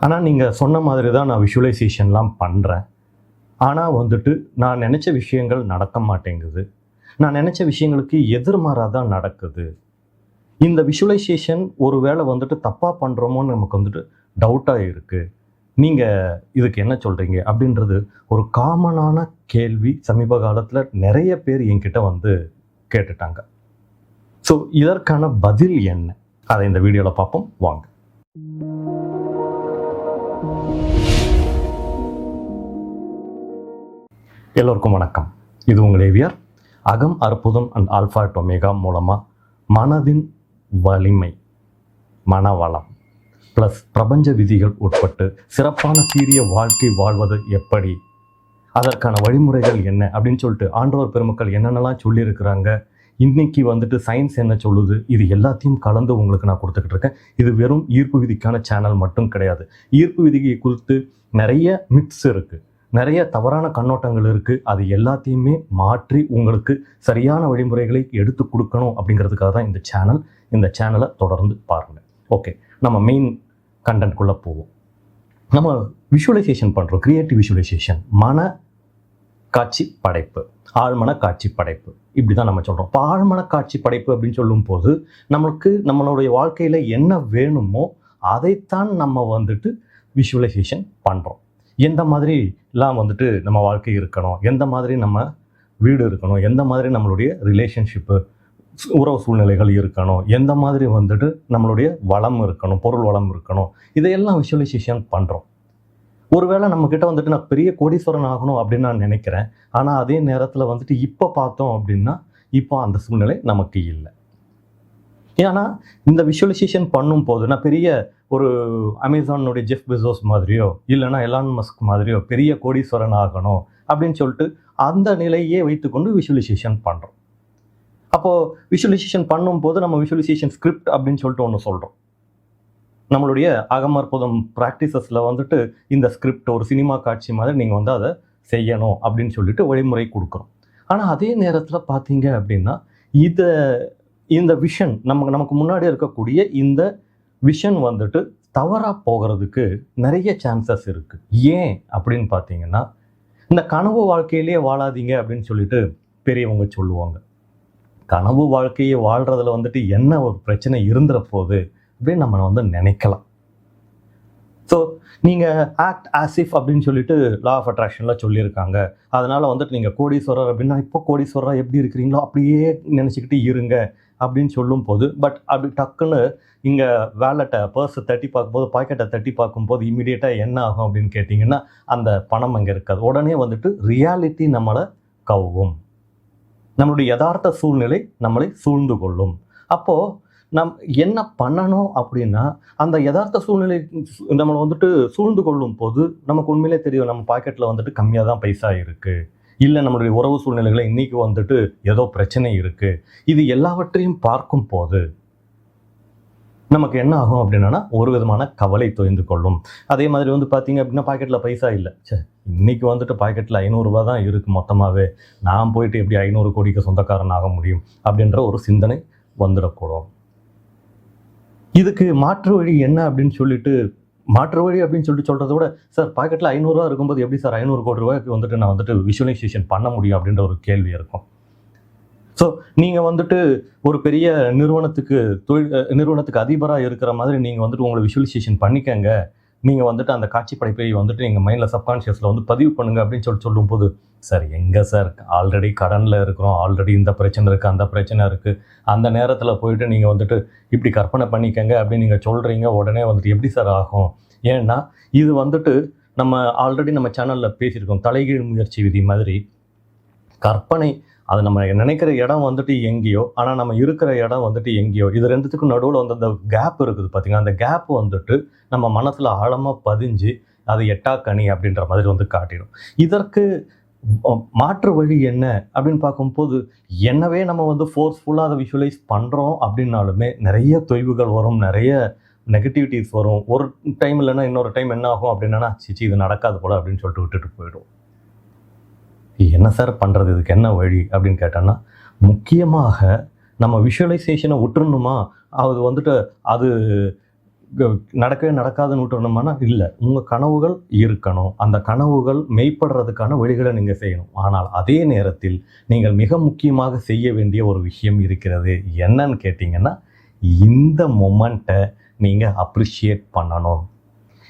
ஆனால் நீங்கள் சொன்ன மாதிரி தான் நான் விஷுவலைசேஷன்லாம் பண்ணுறேன் ஆனால் வந்துட்டு நான் நினச்ச விஷயங்கள் நடக்க மாட்டேங்குது. நான் நினச்ச விஷயங்களுக்கு எதிர்மாறாக தான் நடக்குது. இந்த விஷுவலைசேஷன் ஒரு வேளை வந்துட்டு தப்பாக பண்ணுறோமோன்னு நமக்கு வந்துட்டு டவுட்டாக இருக்குது நீங்கள் இதுக்கு என்ன சொல்கிறீங்க அப்படின்றது ஒரு காமனான கேள்வி சமீப காலத்தில் நிறைய பேர் என்கிட்ட வந்து கேட்டுட்டாங்க. ஸோ இதற்கான பதில் என்ன? அதை இந்த வீடியோவில் பார்ப்போம். வாங்க. எல்லோருக்கும் வணக்கம். இது உங்கள் ஏவியர் அகம் அற்புதம் அண்ட் ஆல்ஃபா டொமேகா மூலமாக மனதின் வலிமை மனவளம் ப்ளஸ் பிரபஞ்ச விதிகள் உட்பட்டு சிறப்பான சீரிய வாழ்க்கை வாழ்வது எப்படி? அதற்கான வழிமுறைகள் என்ன? அப்படின்னு சொல்லிட்டு ஆண்டவர் பெருமக்கள் என்னென்னலாம் சொல்லியிருக்கிறாங்க? இன்னைக்கு வந்துட்டு சயின்ஸ் என்ன சொல்லுது? இது எல்லாத்தையும் கலந்து உங்களுக்கு நான் கொடுத்துக்கிட்டு இருக்கேன். இது வெறும் ஈர்ப்பு விதிக்கான சேனல் மட்டும் கிடையாது. ஈர்ப்பு விதியை குறித்து நிறைய மித்ஸ் இருக்குது நிறைய தவறான கண்ணோட்டங்கள் இருக்குது அது எல்லாத்தையுமே மாற்றி உங்களுக்கு சரியான வழிமுறைகளை எடுத்து கொடுக்கணும் அப்படிங்கிறதுக்காக தான் இந்த சேனல் இந்த சேனலை தொடர்ந்து பாருங்கள் ஓகே நம்ம மெயின் கண்டென்ட்குள்ளே போவோம். நம்ம விஷுவலைசேஷன் பண்ணுறோம் க்ரியேட்டிவ் விஷுவலைசேஷன் மன காட்சி படைப்பு ஆழ்மன காட்சி படைப்பு. இப்படி தான் நம்ம சொல்கிறோம் இப்போ ஆழ்மன காட்சி படைப்பு அப்படின்னு சொல்லும்போது நம்மளுக்கு நம்மளுடைய வாழ்க்கையில் என்ன வேணுமோ அதைத்தான் நம்ம வந்துட்டு விஷுவலைசேஷன் பண்ணுறோம் எந்த மாதிரிலாம் வந்துட்டு நம்ம வாழ்க்கை இருக்கணும்? எந்த மாதிரி நம்ம வீடு இருக்கணும்? எந்த மாதிரி நம்மளுடைய ரிலேஷன்ஷிப்பு உறவு சூழ்நிலைகள் இருக்கணும்? எந்த மாதிரி வந்துட்டு நம்மளுடைய வளம் இருக்கணும்? பொருள் வளம் இருக்கணும்? இதையெல்லாம் விஷுவலைசேஷன் பண்ணுறோம் ஒருவேளை நம்மக்கிட்ட வந்துட்டு நான் பெரிய கோடீஸ்வரன் ஆகணும் அப்படின்னு நான் நினைக்கிறேன். ஆனால் அதே நேரத்தில் வந்துட்டு இப்போ பார்த்தோம் அப்படின்னா இப்போ அந்த சூழ்நிலை நமக்கு இல்லை. ஏன்னா இந்த விஷுவலைசேஷன் பண்ணும் போது நான் பெரிய ஒரு அமேசானுடைய ஜெஃப் பிசோஸ் மாதிரியோ இல்லைனா எலான் மஸ்க் மாதிரியோ பெரிய கோடீஸ்வரன் ஆகணும் அப்படின்னு சொல்லிட்டு அந்த நிலையே வைத்துக்கொண்டு விஷுவலைசேஷன் பண்ணுறோம் அப்போது விஷுவலைசேஷன் பண்ணும்போது நம்ம விஷுவலைசேஷன் ஸ்கிரிப்ட் அப்படின்னு சொல்லிட்டு ஒன்று சொல்கிறோம் நம்மளுடைய அகமற்புதம் ப்ராக்டிசஸில் வந்துட்டு இந்த ஸ்கிரிப்ட் ஒரு சினிமா காட்சி மாதிரி நீங்கள் வந்து அதை செய்யணும் அப்படின்னு சொல்லிட்டு வழிமுறை கொடுக்குறோம். ஆனால் அதே நேரத்தில் பார்த்தீங்க அப்படின்னா இதை இந்த விஷன் நமக்கு நமக்கு முன்னாடி இருக்கக்கூடிய இந்த விஷன் வந்துட்டு தவறாக போகிறதுக்கு நிறைய சான்சஸ் இருக்குது ஏன் அப்படின்னு பார்த்தீங்கன்னா இந்த கனவு வாழ்க்கையிலேயே வாழாதீங்க அப்படின்னு சொல்லிட்டு பெரியவங்க சொல்லுவாங்க. கனவு வாழ்க்கையை வாழ்கிறதுல வந்துட்டு என்ன ஒரு பிரச்சனை இருந்துற போது அப்படின்னு நம்ம வந்து நினைக்கலாம். நீங்கள் ஆக்ட் ஆசிஃப் அப்படின்னு சொல்லிட்டு லா ஆஃப் அட்ராக்ஷனில் சொல்லியிருக்காங்க. அதனால் வந்துட்டு நீங்கள் கோடீஸ்வரர் அப்படின்னா இப்போ கோடீஸ்வரர் எப்படி இருக்கிறீங்களோ அப்படியே நினச்சிக்கிட்டு இருங்க அப்படின்னு சொல்லும் போது பட் அப்படி டக்குன்னு இங்கே வேலெட்டை பர்ஸை தட்டி பார்க்கும்போது பாக்கெட்டை தட்டி பார்க்கும்போது இமீடியட்டாக என்ன ஆகும் அப்படின்னு கேட்டிங்கன்னா அந்த பணம் அங்கே இருக்காது. உடனே வந்துட்டு ரியாலிட்டி நம்மளை கவ்வும். நம்மளுடைய யதார்த்த சூழ்நிலை நம்மளை சூழ்ந்து கொள்ளும். அப்போது நம் என்ன பண்ணணும் அப்படின்னா அந்த யதார்த்த சூழ்நிலை சு- நம்மளை வந்துட்டு சூழ்ந்து கொள்ளும் போது நமக்கு உண்மையிலே தெரியும் நம்ம பாக்கெட்டில் வந்துட்டு கம்மியாக தான் பைசா இருக்குது இல்லை நம்மளுடைய உறவு சூழ்நிலைகளை இன்றைக்கி வந்துட்டு ஏதோ பிரச்சனை இருக்குது இது எல்லாவற்றையும் பார்க்கும் போது நமக்கு என்ன ஆகும் அப்படின்னா ஒரு விதமான கவலை தொய்ந்து கொள்ளும். அதே மாதிரி வந்து பார்த்தீங்க அப்படின்னா பாக்கெட்டில் பைசா இல்லை. சே இன்றைக்கி வந்துட்டு பாக்கெட்டில் ஐநூறுரூவா தான் இருக்குது மொத்தமாகவே நான் போயிட்டு எப்படி ஐநூறு கோடிக்கு சொந்தக்காரன் ஆக முடியும் அப்படின்ற ஒரு சிந்தனை வந்துடக்கூடும். இதுக்கு மாற்று வழி என்ன அப்படின்னு சொல்லிட்டு மாற்று வழி அப்படின்னு சொல்லிட்டு சொல்கிறத விட சார் பாக்கெட்டில் ஐநூறுரூவா இருக்கும்போது எப்படி சார் ஐநூறு கோடி ரூபாய்க்கு வந்துட்டு நான் வந்துட்டு விஷுவலைசேஷன் பண்ண முடியும்? அப்படின்ற ஒரு கேள்வி இருக்கும். ஸோ நீங்கள் வந்துட்டு ஒரு பெரிய நிறுவனத்துக்கு தொழில் நிறுவனத்துக்கு அதிபராக இருக்கிற மாதிரி நீங்கள் வந்துட்டு உங்களை விஷுவலைசேஷன் பண்ணிக்கங்க. நீங்கள் வந்துட்டு அந்த காட்சி படைப்பை வந்துட்டு நீங்கள் மைண்டில் சப்கான்ஷியஸில் வந்து பதிவு பண்ணுங்க அப்படின்னு சொல்லி சொல்லும்போது சார் எங்கே சார்? ஆல்ரெடி கடனில் இருக்கிறோம். ஆல்ரெடி இந்த பிரச்சனை இருக்குது அந்த பிரச்சனை இருக்குது அந்த நேரத்தில் போயிட்டு நீங்கள் வந்துட்டு இப்படி கற்பனை பண்ணிக்கங்க அப்படின்னு நீங்கள் சொல்கிறீங்க உடனே வந்துட்டு எப்படி சார் ஆகும்? ஏன்னா இது வந்துட்டு நம்ம ஆல்ரெடி நம்ம சேனலில் பேசியிருக்கோம். தலைகீழ் முயற்சி விதி மாதிரி கற்பனை அது நம்ம நினைக்கிற இடம் வந்துட்டு எங்கேயோ ஆனால் நம்ம இருக்கிற இடம் வந்துட்டு எங்கேயோ. இது ரெண்டுத்துக்கும் நடுவில் வந்து அந்த கேப் இருக்குது பார்த்தீங்கன்னா அந்த கேப் வந்துட்டு நம்ம மனசில் ஆழமாக பதிஞ்சு அது எட்டா கனி அப்படின்ற மாதிரி வந்து காட்டிடும். இதற்கு மாற்று வழி என்ன அப்படின்னு பார்க்கும்போது என்னவே நம்ம வந்து ஃபோர்ஸ்ஃபுல்லாக அதை விஷுவலைஸ் பண்ணுறோம் அப்படின்னாலுமே நிறைய தொய்வுகள் வரும் நிறைய நெகட்டிவிட்டிஸ் வரும். ஒரு டைம் இல்லைன்னா இன்னொரு டைம் என்ன ஆகும் அப்படின்னா சிச்சி இது நடக்காது போல அப்படின்னு சொல்லிட்டு விட்டுட்டு போயிடும் என்ன சார் பண்ணுறது இதுக்கு என்ன வழி? அப்படின்னு கேட்டோன்னா முக்கியமாக நம்ம விஷுவலைசேஷனை விட்டுறணுமா? அது வந்துட்டு அது நடக்கவே நடக்காதுன்னு விட்டுறணுமானா இல்லை உங்கள் கனவுகள் இருக்கணும். அந்த கனவுகள் மெய்ப்படுறதுக்கான வழிகளை நீங்கள் செய்யணும். ஆனால் அதே நேரத்தில் நீங்கள் மிக முக்கியமாக செய்ய வேண்டிய ஒரு விஷயம் இருக்கிறது என்னன்னு கேட்டிங்கன்னா இந்த மொமெண்ட்டை நீங்கள் அப்ரிஷியேட் பண்ணணும்.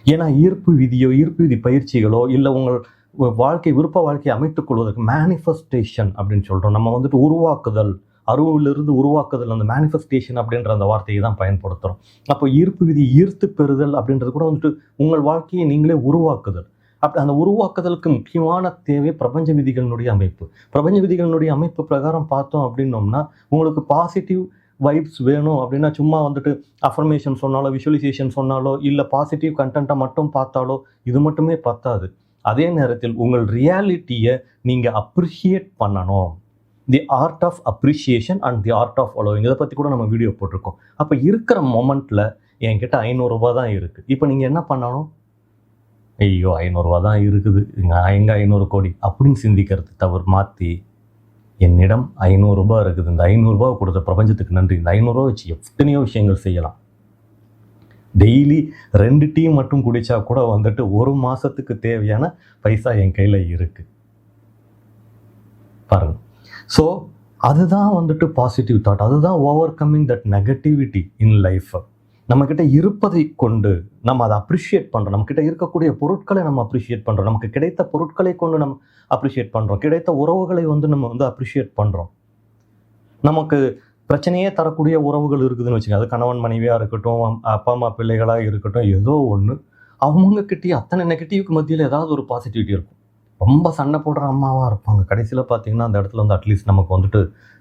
ஏன்னா ஈர்ப்பு விதியோ ஈர்ப்பு விதி பயிற்சிகளோ இல்லை உங்கள் வாழ்க்கை விருப்ப வாழ்க்கையை அமைத்துக் கொள்வதற்கு மேனிஃபெஸ்டேஷன் அப்படின்னு சொல்கிறோம் நம்ம வந்துட்டு உருவாக்குதல் அருவிலிருந்து உருவாக்குதல் அந்த மேனிஃபெஸ்டேஷன் அப்படின்ற அந்த வார்த்தையை தான் பயன்படுத்துகிறோம் அப்போ ஈர்ப்பு விதி ஈர்த்து பெறுதல் அப்படின்றது கூட வந்துட்டு உங்கள் வாழ்க்கையை நீங்களே உருவாக்குதல். அப்படி அந்த உருவாக்குதலுக்கு முக்கியமான தேவை பிரபஞ்ச விதிகளினுடைய அமைப்பு. பிரபஞ்ச விதிகளினுடைய அமைப்பு பிரகாரம் பார்த்தோம் அப்படின்னோம்னா உங்களுக்கு பாசிட்டிவ் வைப்ஸ் வேணும் அப்படின்னா சும்மா வந்துட்டு அஃபர்மேஷன் சொன்னாலோ விஷுவலைசேஷன் சொன்னாலோ இல்லை பாசிட்டிவ் கண்டென்ட்டை மட்டும் பார்த்தாலோ இது மட்டுமே பத்தாது. அதே நேரத்தில் உங்கள் ரியாலிட்டியை நீங்கள் அப்ரிஷியேட் பண்ணணும். The art of appreciation and the art of allowing இதை பற்றி கூட நம்ம வீடியோ போட்டிருக்கோம். அப்போ இருக்கிற மொமெண்ட்டில் என்கிட்ட ஐநூறுரூபா தான் இருக்குது இப்போ நீங்கள் என்ன பண்ணணும்? ஐயோ ஐநூறுரூவா தான் இருக்குது. நான் எங்கே ஐநூறு கோடி? அப்படின்னு சிந்திக்கிறது தவிர மாற்றி என்னிடம் ஐநூறுரூபா இருக்குது. இந்த ஐநூறுரூபா கொடுத்த பிரபஞ்சத்துக்கு நன்றி. இந்த ஐநூறுரூவா வச்சு எத்தனையோ விஷயங்கள் செய்யலாம். டெய்லி ரெண்டு டீ மட்டும் குடித்தா கூட வந்துட்டு ஒரு மாதத்துக்கு தேவையான பைசா என் கையில் இருக்குது பாருங்க. ஸோ அதுதான் வந்துட்டு பாசிட்டிவ் தாட் அதுதான் overcoming that negativity in life நம்மக்கிட்ட இருப்பதை கொண்டு நம்ம அதை அப்ரிஷியேட் பண்ணுறோம் நம்மக்கிட்ட இருக்கக்கூடிய பொருட்களை நம்ம அப்ரிஷியேட் பண்ணுறோம் நமக்கு கிடைத்த பொருட்களை கொண்டு நம்ம அப்ரிஷியேட் பண்ணுறோம் கிடைத்த உறவுகளை வந்து நம்ம வந்து அப்ரிஷியேட் பண்ணுறோம் நமக்கு பிரச்சனையே தரக்கூடிய உறவுகள் இருக்குதுன்னு வச்சுக்கோங்க. அது கணவன் மனைவியாக இருக்கட்டும் அப்பா அம்மா பிள்ளைகளாக இருக்கட்டும் ஏதோ ஒன்று அவங்கக்கிட்டே அத்தனை நெகட்டிவ்க்கு மத்தியில் ஏதாவது ஒரு பாசிட்டிவிட்டி இருக்கும். ரொம்ப சண்டை போடுற அம்மாவாக இருப்பாங்க. கடைசியில் பார்த்தீங்கன்னா அந்த இடத்துல வந்து அட்லீஸ்ட் நமக்கு வந்துட்டு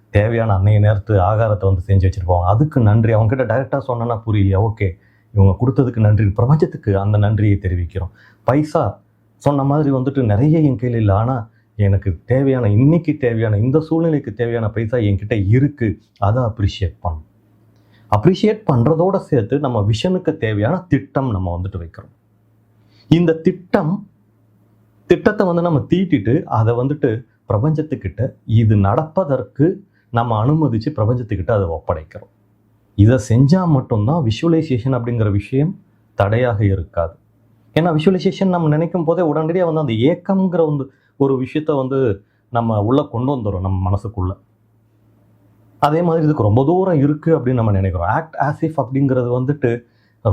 தேவையான அன்னைய நேரத்து ஆகாரத்தை வந்து செஞ்சு வச்சுருப்பாங்க. அதுக்கு நன்றி. அவங்ககிட்ட டைரெக்டாக சொன்னோன்னா புரியலையா? ஓகே. இவங்க கொடுத்ததுக்கு நன்றி. பிரபஞ்சத்துக்கு அந்த நன்றியை தெரிவிக்கிறோம். பைசா சொன்ன மாதிரி வந்துட்டு நிறைய என் கையில் இல்லை. ஆனால் எனக்கு தேவையான இன்னைக்கு தேவையான இந்த சூழ்நிலைக்கு தேவையான பைசா என்கிட்ட இருக்குது அதை அப்ரிஷியேட் பண்ணும் அப்ரிஷியேட் பண்ணுறதோட சேர்த்து நம்ம விஷனுக்கு தேவையான திட்டம் நம்ம வந்துட்டு வைக்கிறோம். இந்த திட்டம் திட்டத்தை வந்து நம்ம தீட்டிட்டு அதை வந்துட்டு பிரபஞ்சத்துக்கிட்ட இது நடப்பதற்கு நம்ம அனுமதித்து பிரபஞ்சத்துக்கிட்ட அதை ஒப்படைக்கிறோம். இதை செஞ்சால் மட்டும்தான் விஷுவலைசேஷன் அப்படிங்கிற விஷயம் தடையாக இருக்காது. ஏன்னா விஷுவலைசேஷன் நம்ம நினைக்கும் போதே உடனடியாக வந்து அந்த ஏக்கம்ங்கிற வந்து ஒரு விஷயத்த வந்து நம்ம உள்ளே கொண்டு வந்துடும் நம்ம மனசுக்குள்ளே. அதே மாதிரி இதுக்கு ரொம்ப தூரம் இருக்குது அப்படின்னு நம்ம நினைக்கிறோம். ஆக்ட் ஆசிஃப் அப்படிங்கிறது வந்துட்டு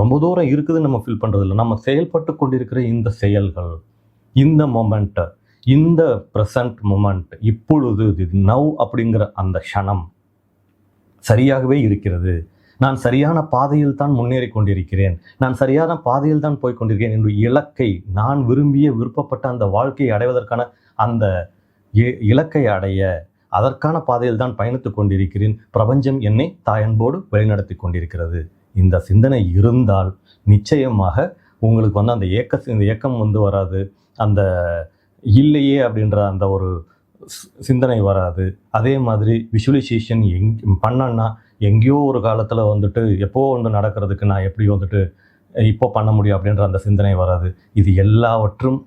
ரொம்ப தூரம் இருக்குதுன்னு நம்ம ஃபீல் பண்ணுறது இல்லை நம்ம செயல்பட்டு கொண்டிருக்கிற இந்த செயல்கள் இந்த மொமெண்ட்டு இந்த ப்ரெசண்ட் மொமெண்ட் இப்பொழுது இது நவ் அப்படிங்கிற அந்த க்ஷணம் சரியாகவே இருக்கிறது. நான் சரியான பாதையில் தான் முன்னேறி கொண்டிருக்கிறேன். நான் சரியான பாதையில் தான் போய் கொண்டிருக்கிறேன் என்று இலக்கை நான் விரும்பிய விருப்பப்பட்ட அந்த வாழ்க்கையை அடைவதற்கான அந்த இ- இலக்கை அடைய அதற்கான பாதையில் தான் பயணித்துக் கொண்டிருக்கிறேன். பிரபஞ்சம் என்னை தாயன்போடு வழிநடத்தி கொண்டிருக்கிறது. இந்த சிந்தனை இருந்தால் நிச்சயமாக உங்களுக்கு வந்து அந்த ஏக்க இந்த ஏக்கம் வந்து வராது. அந்த இல்லையே அப்படின்ற அந்த ஒரு சிந்தனை வராது. அதே மாதிரி விஷுவலைசேஷன் எங் பண்ணன்னா எங்கேயோ ஒரு காலத்தில் வந்துட்டு எப்போ ஒன்று நடக்கிறதுக்கு நான் எப்படி வந்துட்டு இப்போ பண்ண முடியும் அப்படின்ற அந்த சிந்தனை வராது. இது எல்லாவற்றும்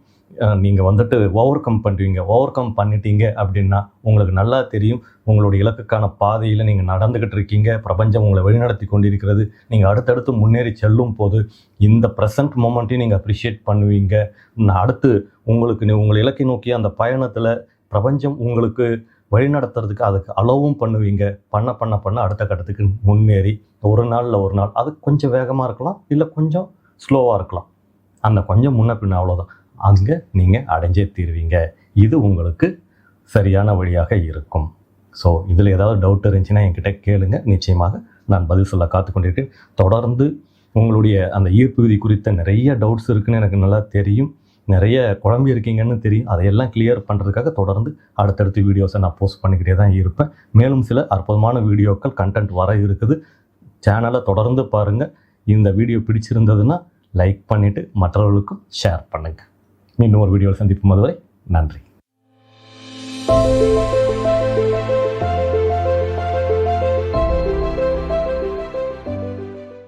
நீங்கள் வந்துட்டு ஓவர் கம் பண்ணுவீங்க ஓவர் கம் பண்ணிட்டீங்க அப்படின்னா உங்களுக்கு நல்லா தெரியும். உங்களுடைய இலக்குக்கான பாதையில் நீங்கள் நடந்துக்கிட்டு இருக்கீங்க. பிரபஞ்சம் உங்களை வழிநடத்தி கொண்டிருக்கிறது. நீங்கள் அடுத்தடுத்து முன்னேறி செல்லும் போது இந்த ப்ரெசன்ட் மூமெண்ட்டையும் நீங்கள் அப்ரிஷியேட் பண்ணுவீங்க. அடுத்து உங்களுக்கு நீ- உங்கள் இலக்கை நோக்கி அந்த பயணத்தில் பிரபஞ்சம் உங்களுக்கு வழிநடத்துறதுக்கு அதுக்கு அளவும் பண்ணுவீங்க. பண்ண பண்ண பண்ண அடுத்த கட்டத்துக்கு முன்னேறி ஒரு நாளில் ஒரு நாள் அது கொஞ்சம் வேகமாக இருக்கலாம். இல்லை கொஞ்சம் ஸ்லோவாக இருக்கலாம். அந்த கொஞ்சம் முன்ன பின்ன அவ்வளோதான் அங்கே நீங்கள் அடைஞ்சே தீருவீங்க. இது உங்களுக்கு சரியான வழியாக இருக்கும். ஸோ இதில் ஏதாவது டவுட் இருந்துச்சுன்னா என்கிட்ட கேளுங்க. நிச்சயமாக நான் பதில் சொல்ல காத்து கொண்டிருக்கேன் தொடர்ந்து உங்களுடைய அந்த ஈர்ப்பு விதி குறித்த நிறைய டவுட்ஸ் இருக்குன்னு எனக்கு நல்லா தெரியும். நிறைய குழம்பி இருக்கீங்கன்னு தெரியும். அதையெல்லாம் கிளியர் பண்ணுறதுக்காக தொடர்ந்து அடுத்தடுத்து வீடியோஸை நான் போஸ்ட் பண்ணிக்கிட்டே தான் இருப்பேன். மேலும் சில அற்புதமான வீடியோக்கள் கண்டென்ட் வர இருக்குது. சேனலை தொடர்ந்து பாருங்கள் இந்த வீடியோ பிடிச்சிருந்ததுன்னா லைக் பண்ணிவிட்டு மற்றவர்களுக்கும் ஷேர் பண்ணுங்கள் இன்னும் ஒரு வீடியோவில் சந்திக்கும் அதுவரை நன்றி.